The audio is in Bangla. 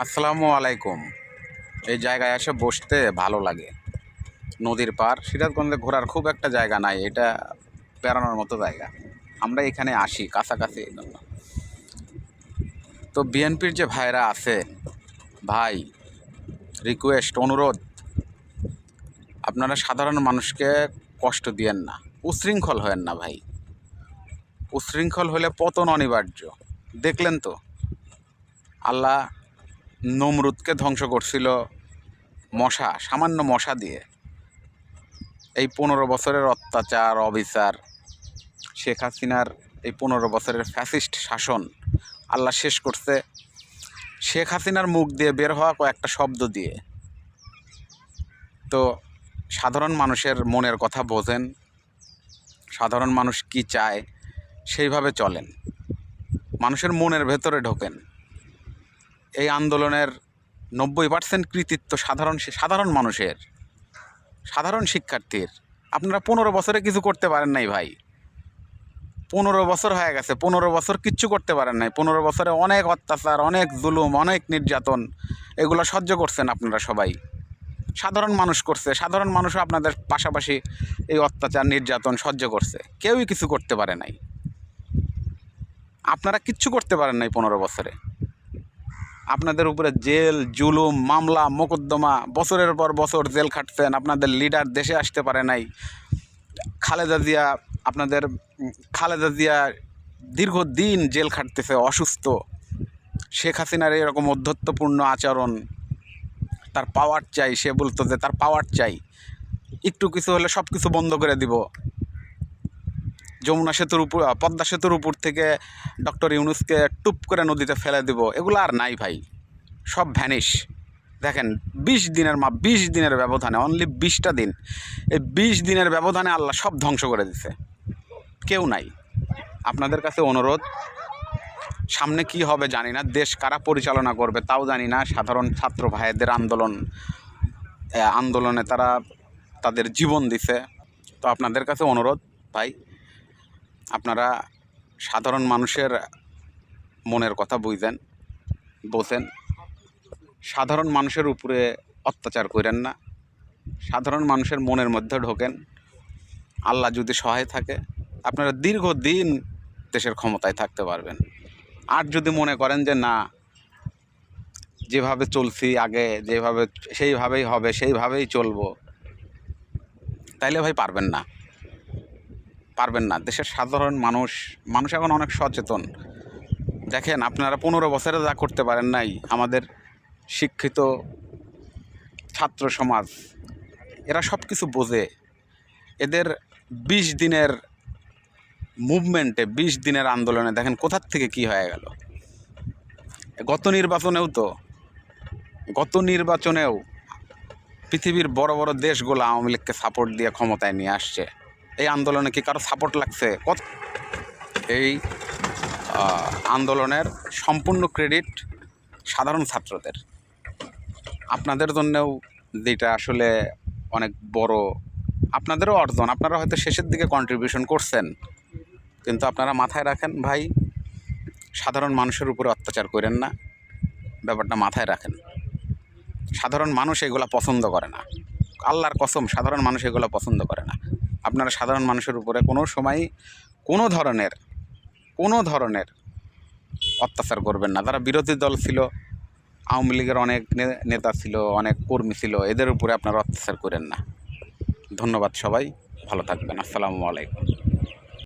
আসসালামু আলাইকুম। এই জায়গায় এসে বসতে ভালো লাগে। নদীর পার, সিরাজগঞ্জে ঘোরার খুব একটা জায়গা নাই, এটা বেড়ানোর মতো জায়গা। আমরা এখানে আসি কাছাকাছি এই জন্য। তো বিএনপির যে ভাইরা আছে, ভাই রিকোয়েস্ট অনুরোধ, আপনারা সাধারণ মানুষকে কষ্ট দিয়েন না, উশৃঙ্খল হয়েন না ভাই। উশৃঙ্খল হলে পতন অনিবার্য। দেখলেন তো? আল্লাহ নমরুদকে ধ্বংস করছিল মশা, সামান্য মশা দিয়ে। এই পনেরো বছরের অত্যাচার, অবিচার, শেখ হাসিনার এই পনেরো বছরের ফ্যাসিস্ট শাসন আল্লাহ শেষ করছে। শেখ হাসিনার মুখ দিয়ে বের হওয়া কয়েকটা শব্দ দিয়ে। তো সাধারণ মানুষের মনের কথা বোঝেন, সাধারণ মানুষ কি চায় সেইভাবে চলেন। মানুষের মনের ভেতরে ঢোকেন। এই আন্দোলনের নব্বই পার্সেন্ট কৃতিত্ব সাধারণ সাধারণ মানুষের, সাধারণ শিক্ষার্থীর। আপনারা পনেরো বছরে কিছু করতে পারেন নাই ভাই। পনেরো বছর হয়ে গেছে, পনেরো বছর কিচ্ছু করতে পারেন নাই। পনেরো বছরে অনেক অত্যাচার, অনেক জুলুম, অনেক নির্যাতন, এগুলো সহ্য করছেন আপনারা সবাই। সাধারণ মানুষ করছে, সাধারণ মানুষও আপনাদের পাশাপাশি এই অত্যাচার, নির্যাতন সহ্য করছে। কেউই কিছু করতে পারে নাই। আপনারা কিচ্ছু করতে পারেন নাই পনেরো বছরে। আপনাদের উপরে জেল, জুলুম, মামলা, মোকদ্দমা, বছরের পর বছর জেল খাটছেন, আপনাদের লিডার দেশে আসতে পারে নাই। খালেদা জিয়া, আপনাদের, খালেদা জিয়া দীর্ঘদিন জেল খাটতেছে, অসুস্থ। শেখ হাসিনার এরকম অধ্যত্বপূর্ণ আচরণ, তার পাওয়ার চাই, সে বলতো যে তার পাওয়ার চাই। একটু কিছু হলে সব কিছু বন্ধ করে দিব। যমুনা সেতুর উপর পদ্মা সেতুর উপর থেকে ডক্টর ইউনুসকে টুপ করে নদীতে ফেলে দিব, এগুলো আর নাই ভাই। সব ভ্যানিশ দেখেন, বিশ দিনের মা, বিশ দিনের ব্যবধানে অনলি বিশটা দিন। এই বিশ দিনের ব্যবধানে আল্লাহ সব ধ্বংস করে দিছে। কেউ নাই। আপনাদের কাছে অনুরোধ, সামনে কি হবে জানি না, দেশ কারা পরিচালনা করবে তাও জানি না। সাধারণ ছাত্র ভাইদের আন্দোলন আন্দোলনে তারা তাদের জীবন দিছে। তো আপনাদের কাছে অনুরোধ, ভাই আপনারা সাধারণ মানুষের মনের কথা বুঝেন, বোঝেন। সাধারণ মানুষের উপরে অত্যাচার করেন না। সাধারণ মানুষের মনের মধ্যে ঢোকেন, আল্লাহ যদি সহায় থাকে, আপনারা দীর্ঘদিন দেশের ক্ষমতায় থাকতে পারবেন। আর যদি মনে করেন যে, না, যেভাবে চলছি আগে, যেভাবে, সেইভাবেই হবে, সেইভাবেই চলবো, তাইলে ভাই পারবেন না। পারবেন না। দেশের সাধারণ মানুষ মানুষ এখন অনেক সচেতন। দেখেন, আপনারা পনেরো বছরে যা করতে পারেন নাই, আমাদের শিক্ষিত ছাত্র সমাজ, এরা সব কিছু বোঝে। এদের বিশ দিনের মুভমেন্টে, বিশ দিনের আন্দোলনে দেখেন কোথার থেকে কি হয়ে গেল। গত নির্বাচনেও তো, গত নির্বাচনেও পৃথিবীর বড় বড় দেশগুলো আওয়ামী লীগকে সাপোর্ট দিয়ে ক্ষমতায় নিয়ে আসছে। এই আন্দোলনে কি কারও সাপোর্ট লাগছে? কত এই আন্দোলনের সম্পূর্ণ ক্রেডিট সাধারণ ছাত্রদের। আপনাদের জন্যেও যেটা আসলে অনেক বড় আপনাদেরও অর্জন। আপনারা হয়তো শেষের দিকে কন্ট্রিবিউশন করছেন, কিন্তু আপনারা মাথায় রাখেন, ভাই, সাধারণ মানুষের উপরে অত্যাচার করেন না। ব্যাপারটা মাথায় রাখেন। সাধারণ মানুষ এগুলো পছন্দ করে না। আল্লাহর কসম, সাধারণ মানুষ এগুলো পছন্দ করে না। আপনারা সাধারণ মানুষের উপরে কোনো সময় কোনো ধরনের কোনো ধরনের অত্যাচার করবেন না। তারা বিরোধী দল ছিল, আওয়ামী লীগের অনেক নেতা ছিল, অনেক কর্মী ছিল, এদের উপরে আপনারা অত্যাচার করেন না। ধন্যবাদ সবাই, ভালো থাকবেন। আসসালামু আলাইকুম।